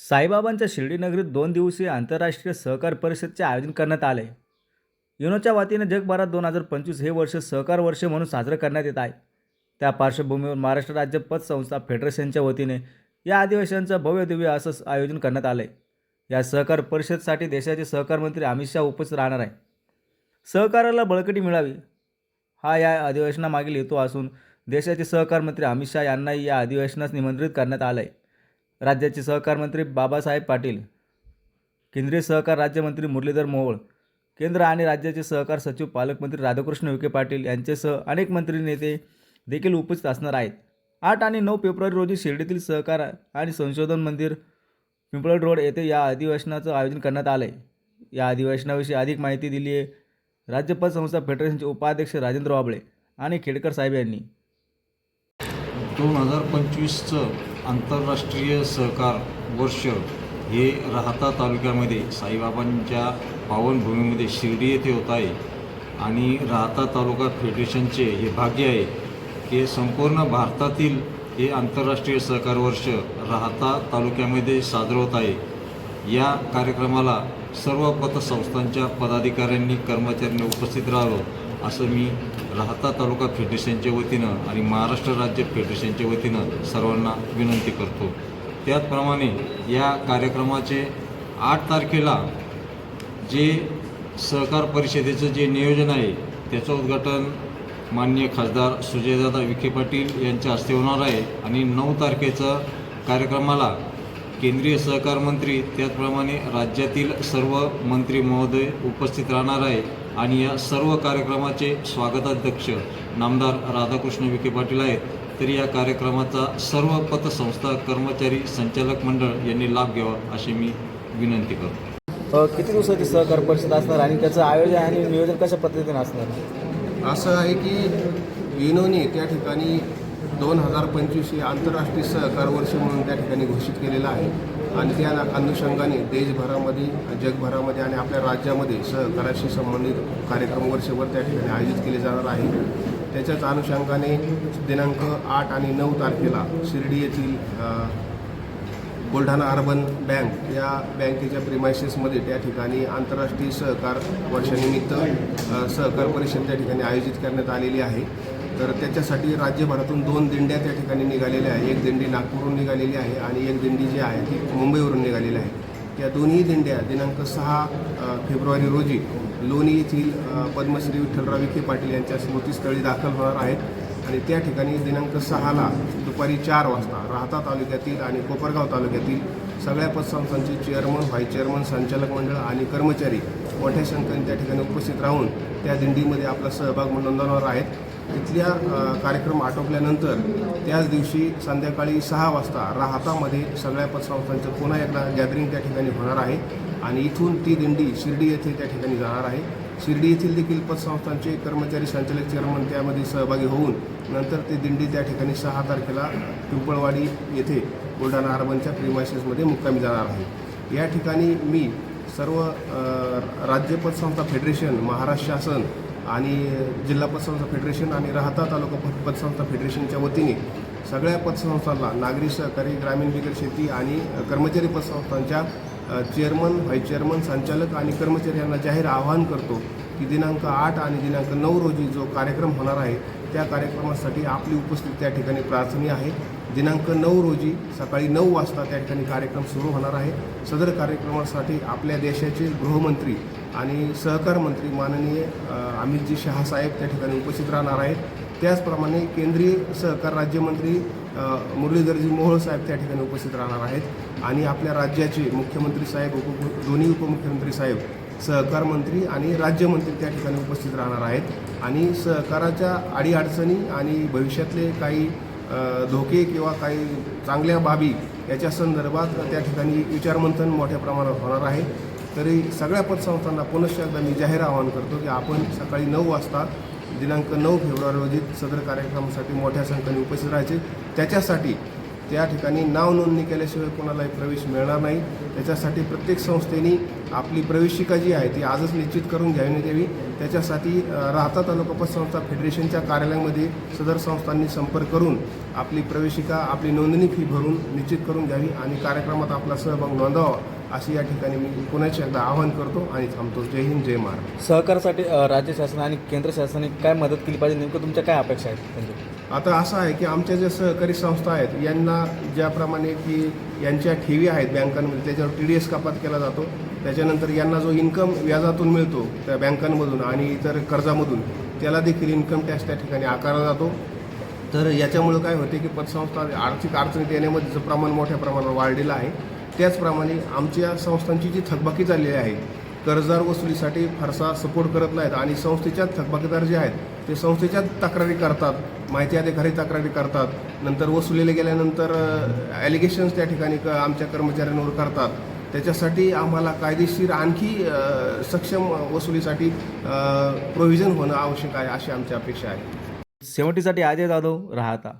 साईबाबांच्या शिर्डीनगरीत दोन दिवसीय आंतरराष्ट्रीय सहकार परिषदचे आयोजन करण्यात आले. युनोच्या वतीने जगभरात दोन हजार पंचवीस हे वर्ष सहकार वर्ष म्हणून साजरं करण्यात येत आहे. त्या पार्श्वभूमीवर महाराष्ट्र राज्य पतसंस्था फेडरेशनच्या वतीने या अधिवेशनाचं भव्य दिव्य असं आयोजन करण्यात आलं. आहे या सहकार परिषदसाठी देशाचे सहकार मंत्री अमित शहा उपस्थित राहणार आहे सहकाराला बळकटी मिळावी हा या अधिवेशनामागील हेतू असून देशाचे सहकार मंत्री अमित शहा यांनाही या अधिवेशनास निमंत्रित करण्यात आलं आहे राज्याचे सहकार मंत्री बाबासाहेब पाटील केंद्रीय सहकार राज्यमंत्री मुरलीधर मोहोळ केंद्र आणि राज्याचे सहकार सचिव पालकमंत्री राधाकृष्ण विखे पाटील यांच्यासह अनेक मंत्री नेते देखील उपस्थित असणार आहेत. आठ आणि नऊ फेब्रुवारी रोजी शिर्डीतील सहकार आणि संशोधन मंदिर पिंपळ रोड येथे या अधिवेशनाचं आयोजन करण्यात आलं आहे या अधिवेशनाविषयी अधिक माहिती दिली आहे राज्यपाल संस्था फेडरेशनचे उपाध्यक्ष राजेंद्र वाबळे आणि खेडकर साहेब यांनी. दोन हजार पंचवीसचं आंतरराष्ट्रीय सहकार वर्ष हे राहता तालुक्यामध्ये साईबाबांच्या पावनभूमीमध्ये शिर्डी येथे होत आहे आणि राहता तालुका फेडरेशनचे हे भाग्य आहे की संपूर्ण भारतातील हे आंतरराष्ट्रीय सहकार वर्ष राहता तालुक्यामध्ये साजरं होत आहे. या कार्यक्रमाला सर्व पतसंस्थांच्या पदाधिकाऱ्यांनी कर्मचाऱ्यांनी उपस्थित राहावं. असं मी राहता तालुका फेडरेशनच्या वतीनं आणि महाराष्ट्र राज्य फेडरेशनच्या वतीनं सर्वांना विनंती करतो. त्याचप्रमाणे या कार्यक्रमाचे आठ तारखेला जे सहकार परिषदेचं जे नियोजन आहे त्याचं उद्घाटन माननीय खासदार सुजयदादा विखे पाटील यांच्या हस्ते होणार आहे आणि नऊ तारखेचं कार्यक्रमाला केंद्रीय सहकार मंत्री त्याचप्रमाणे राज्यातील सर्व मंत्री महोदय उपस्थित राहणार आहे. आणि या सर्व कार्यक्रमाचे स्वागताध्यक्ष नामदार राधाकृष्ण विखे पाटील आहेत. तरी या कार्यक्रमाचा सर्व पतसंस्था कर्मचारी संचालक मंडळ यांनी लाभ घ्यावा अशी मी विनंती करतो. किती दिवसाची सहकार परिषद असणार आणि त्याचं आयोजन आणि नियोजन कशा पद्धतीने असणार? असं आहे की विनोने त्या ठिकाणी दोन हजार पंचवीस हे आंतरराष्ट्रीय सहकार वर्ष म्हणून त्या ठिकाणी घोषित केलेलं आहे. आणि त्या अनुषंगाने देशभरामध्ये जगभरामध्ये आणि आपल्या राज्यामध्ये सहकाराशी संबंधित कार्यक्रम वर्षभर त्या ठिकाणी आयोजित केले जाणार आहे. त्याच्याच अनुषंगाने दिनांक आठ आणि नऊ तारखेला शिर्डी येथील बुलढाणा अर्बन बँक या बँकेच्या प्रिमायसेसमध्ये त्या ठिकाणी आंतरराष्ट्रीय सहकार वर्षानिमित्त सहकार परिषद त्या ठिकाणी आयोजित करण्यात आलेली आहे. तर त्याच्यासाठी राज्यभरातून दोन दिंड्या त्या ठिकाणी निघालेल्या आहे एक दिंडी नागपूरहून निघालेली आहे आणि एक दिंडी जी आहे ती मुंबईवरून निघालेली आहे. त्या दोन्ही दिंड्या दिनांक सहा फेब्रुवारी रोजी लोणी येथील पद्मश्री विठ्ठलराव विखे पाटील यांच्या स्मृतीस्थळी दाखल होणार आहेत आणि त्या ठिकाणी दिनांक सहाला दुपारी चार वाजता राहता तालुक्यातील आणि कोपरगाव तालुक्यातील सगळ्या पतसंस्थांचे चेअरमन व्हाईस चेअरमन संचालक मंडळ आणि कर्मचारी मोठ्या संख्येने त्या ठिकाणी उपस्थित राहून त्या दिंडीमध्ये आपला सहभाग नोंदवणार आहेत. तिथल्या कार्यक्रम आटोपल्यानंतर त्याच दिवशी संध्याकाळी सहा वाजता राहतामध्ये सगळ्या पतसंस्थांचं पुन्हा एकदा गॅदरिंग त्या ठिकाणी होणार आहे आणि इथून ती दिंडी शिर्डी येथे त्या ठिकाणी जाणार आहे. शिर्डी येथील देखील पतसंस्थांचे कर्मचारी संचालक चेअरमन त्यामध्ये सहभागी होऊन नंतर ते दिंडी त्या ठिकाणी सहा तारखेला पिंपळवाडी येथे बुलढाणा अर्बनच्या प्रिमायसेसमध्ये मुक्कामी जाणार आहे. या ठिकाणी मी सर्व राज्य पतसंस्था फेडरेशन महाराष्ट्र शासन आणि जिल्हा पतसंस्था फेडरेशन आणि राहता तालुका पतसंस्था फेडरेशनच्या वतीने सगळ्या पतसंस्थांना नागरी सहकारी ग्रामीण बिगर शेती आणि कर्मचारी पतसंस्थांच्या चेअरमन व्हाईस चेअरमन संचालक आणि कर्मचारी यांना जाहीर आवाहन करतो की दिनांक आठ आणि दिनांक नऊ रोजी जो कार्यक्रम होणार आहे त्या कार्यक्रमासाठी आपली उपस्थिती त्या ठिकाणी प्रार्थनीय आहे. दिनांक नऊ रोजी सकाळी नऊ वाजता त्या ठिकाणी कार्यक्रम सुरू होणार आहे. सदर कार्यक्रमासाठी आपल्या देशाचे गृहमंत्री आणि सहकार मंत्री माननीय अमितजी शहासाहेब त्या ठिकाणी उपस्थित राहणार आहेत. त्याचप्रमाणे केंद्रीय सहकार राज्यमंत्री मुरलीधरजी मोहोळ साहेब त्या ठिकाणी उपस्थित राहणार आहेत. आणि आपल्या राज्याचे मुख्यमंत्री साहेब उप दोन्ही उपमुख्यमंत्री साहेब सहकार मंत्री आणि राज्यमंत्री त्या ठिकाणी उपस्थित राहणार आहेत. आणि सहकाराच्या अडीअडचणी आणि भविष्यातले काही धोके किंवा काही चांगल्या बाबी याच्या संदर्भात त्या ठिकाणी विचारमंथन मोठ्या प्रमाणात होणार आहे. तरी सगळ्या पतसंस्थांना पुनश्च एकदा मी जाहीर आवाहन करतो की आपण सकाळी नऊ वाजता दिनांक नऊ फेब्रुवारी रोजी सदर कार्यक्रमासाठी मोठ्या संख्येने उपस्थित राहायचे. त्याच्यासाठी त्या ठिकाणी नाव नोंदणी केल्याशिवाय कोणालाही प्रवेश मिळणार नाही. त्याच्यासाठी प्रत्येक संस्थेने आपली प्रवेशिका जी आहे ती आजच निश्चित करून घ्यावी. द्यावी त्याच्यासाठी राहता तालुका पतसंस्था फेडरेशनच्या कार्यालयामध्ये सदर संस्थांनी संपर्क करून आपली प्रवेशिका आपली नोंदणी फी भरून निश्चित करून घ्यावी आणि कार्यक्रमात आपला सहभाग नोंदवावा. अशी या ठिकाणी मी पुन्हा एकदा आवाहन करतो आणि थांबतो. जय हिंद जय महाराष्ट्र. सहकारासाठी राज्य शासन आणि केंद्र शासनाने काय मदत केली पाहिजे? नेमकं तुमच्या काय अपेक्षा आहेत त्यांच्या आता असं आहे की आमच्या ज्या सहकारी संस्था आहेत यांना ज्याप्रमाणे की यांच्या ठेवी आहेत बँकांमध्ये त्याच्यावर टी डी एस कपात केला जातो. त्याच्यानंतर यांना जो इन्कम व्याजातून मिळतो त्या बँकांमधून आणि इतर कर्जामधून त्याला देखील इन्कम टॅक्स त्या ठिकाणी आकारला जातो. तर याच्यामुळं काय होते की पतसंस्था आर्थिक अडचणीत येण्यामध्येचं प्रमाण मोठ्या प्रमाणावर वाढलेलं आहे त्याचप्रमाणे आमच्या संस्थांची जी थकबाकी झालेली आहे कर्जदार वसुलीसाठी फारसा सपोर्ट करत नाहीत आणि संस्थेच्या थकबाकीदार जे आहेत ते संस्थेच्याच तक्रारी करतात माहिती अधिकारी तक्रारी करतात नंतर वसुलीला गेल्यानंतर ॲलिगेशन्स त्या ठिकाणी क आमच्या कर्मचाऱ्यांवर करतात. त्याच्यासाठी आम्हाला कायदेशीर आणखी सक्षम वसुलीसाठी प्रोव्हिजन होणं आवश्यक आहे अशी आमची अपेक्षा आहे. शेवटीसाठी अजय जाधव राहता.